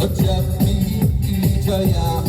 Ajappi Vijaya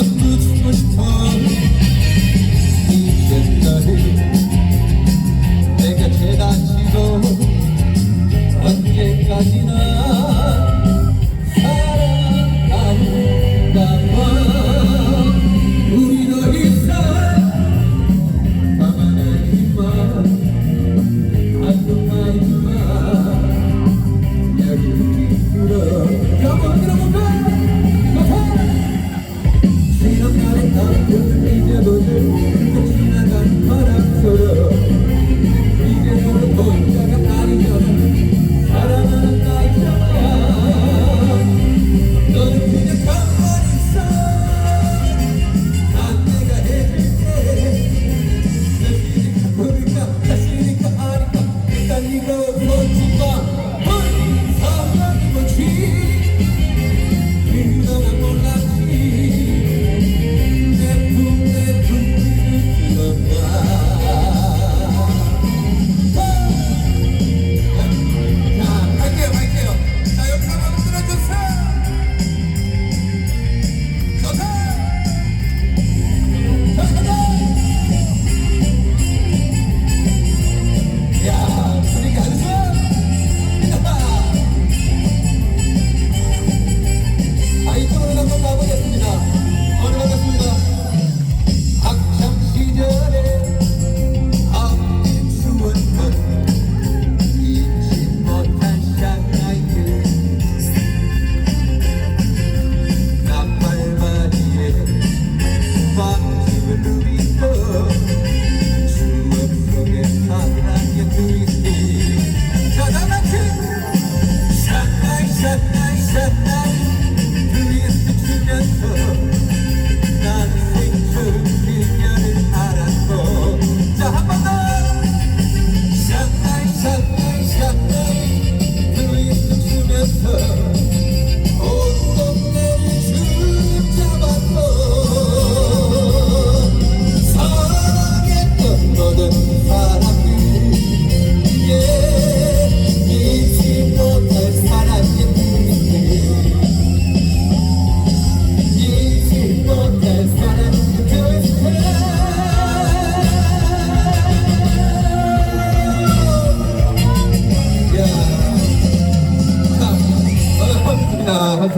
만들고 싶어 이제까지 내가 제가 지도 언제까지나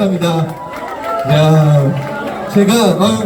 감사합니다. 야, 제가 아,